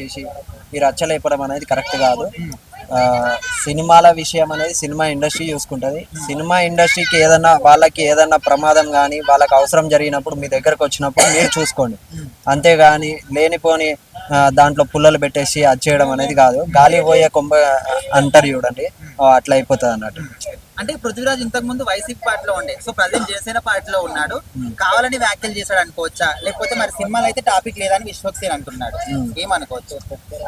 చేసి మీరు అచ్చలేపడం అనేది కరెక్ట్ కాదు. సినిమాల విషయం అనేది సినిమా ఇండస్ట్రీ చూసుకుంటుంది. సినిమా ఇండస్ట్రీకి ఏదన్నా వాళ్ళకి ఏదన్నా ప్రమాదం కానీ వాళ్ళకి అవసరం జరిగినప్పుడు మీ దగ్గరకు వచ్చినప్పుడు మీరు చూసుకోండి. అంతేగాని లేనిపోని దాంట్లో పుల్లలు పెట్టేసి అది చేయడం అనేది కాదు. గాలి పోయే కొంబ అంటారు చూడండి. అట్లా అయిపోతుంది అన్నట్టు అంటే పృథ్వీరాజ్ ఇంతకు ముందు వైసీపీ పార్టీలో ఉండే. సో ప్రజెంట్ జనసేన పార్టీలో ఉన్నాడు. కావాలని వ్యాఖ్యలు చేశాడు అనుకోవచ్చా? లేకపోతే మరి సినిమాలో అయితే టాపిక్ లేదని విశ్వక్సేన్ అంటున్నాడు. ఏమనుకోవచ్చు?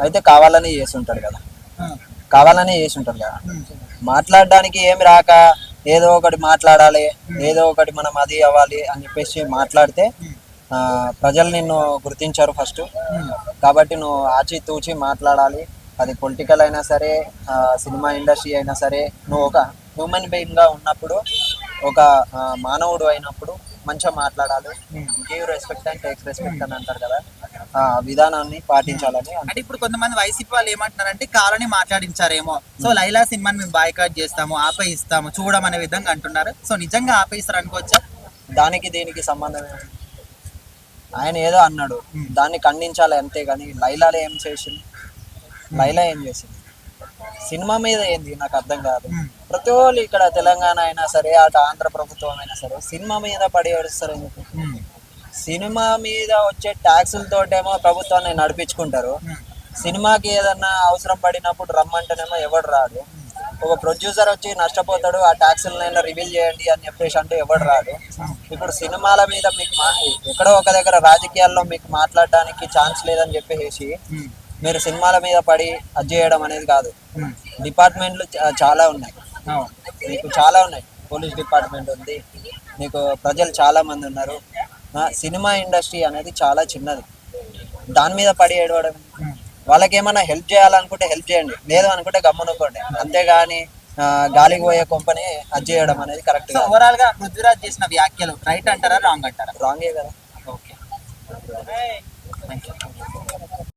అయితే కావాలని చేసి ఉంటాడు కదా కావాలని చేసి ఉంటాడు కదా మాట్లాడడానికి ఏమి రాక ఏదో ఒకటి మాట్లాడాలి ఏదో ఒకటి మనం అది అవ్వాలి అని చెప్పేసి మాట్లాడితే ప్రజలు నిన్ను గుర్తించారు ఫస్ట్ కాబట్టి నువ్వు ఆచి తూచి మాట్లాడాలి. అది పొలిటికల్ అయినా సరే సినిమా ఇండస్ట్రీ అయినా సరే నువ్వు ఒక హ్యూమన్ బీయింగ్గా ఉన్నప్పుడు ఒక మానవుడు అయినప్పుడు మంచిగా మాట్లాడాలి. Give respect and takes respect అని అంటారు కదా. ఆ విధానాన్ని పాటించాలని అంటే ఇప్పుడు కొంతమంది వైసీపీ వాళ్ళు ఏమంటున్నారంటే కావాలని మాట్లాడించారేమో. సో లైలా సినిమాని మేము బాయ్కాట్ చేస్తాము ఆపేయిస్తాము చూడమనే విధంగా అంటున్నారు. సో నిజంగా ఆపేయిస్తారు అనుకోవచ్చా? దానికి దీనికి సంబంధం ఆయన ఏదో అన్నాడు. దాన్ని ఖండించాలి అంతే కానీ లైలాలో ఏం చేసింది? లైలా ఏం చేసింది? సినిమా మీద ఏంది? నాకు అర్థం కాదు. ప్రతి వాళ్ళు ఇక్కడ తెలంగాణ అయినా సరే అటు ఆంధ్ర ప్రభుత్వం అయినా సరే సినిమా మీద పడి ఏడుస్తారు ఎందుకు? సినిమా మీద వచ్చే ట్యాక్సులతోటేమో ప్రభుత్వాన్ని నడిపించుకుంటారు. సినిమాకి ఏదన్నా అవసరం పడినప్పుడు రమ్మంటేనేమో ఎవడు రాడు. ఒక ప్రొడ్యూసర్ వచ్చి నష్టపోతాడు ఆ ట్యాక్సులనైనా రివీల్ చేయండి అని చెప్పేసి అంటే ఎవడు రాడు. ఇప్పుడు సినిమాల మీద మీకు మా ఎక్కడో ఒక దగ్గర రాజకీయాల్లో మీకు మాట్లాడడానికి ఛాన్స్ లేదని చెప్పేసి మీరు సినిమాల మీద పడి అది చేయడం అనేది కాదు. డిపార్ట్మెంట్లు చాలా ఉన్నాయి. నీకు చాలా ఉన్నాయి. పోలీస్ డిపార్ట్మెంట్ ఉంది. నీకు ప్రజలు చాలా మంది ఉన్నారు. సినిమా ఇండస్ట్రీ అనేది చాలా చిన్నది. దాని మీద పడి ఏడవడం. వాళ్ళకి ఏమైనా హెల్ప్ చేయాలనుకుంటే హెల్ప్ చేయండి. లేదు అనుకుంటే గమ్మునుకోండి అంతేగాని గాలికి పోయే కొంపని అది చేయడం అనేది కరెక్ట్ ఓవరాల్గా పృథ్వీరాజ్ చేసిన వ్యాఖ్యలు రైట్ అంటారా రాంగ్ అంటారా? రాంగే కదా. Okay thank you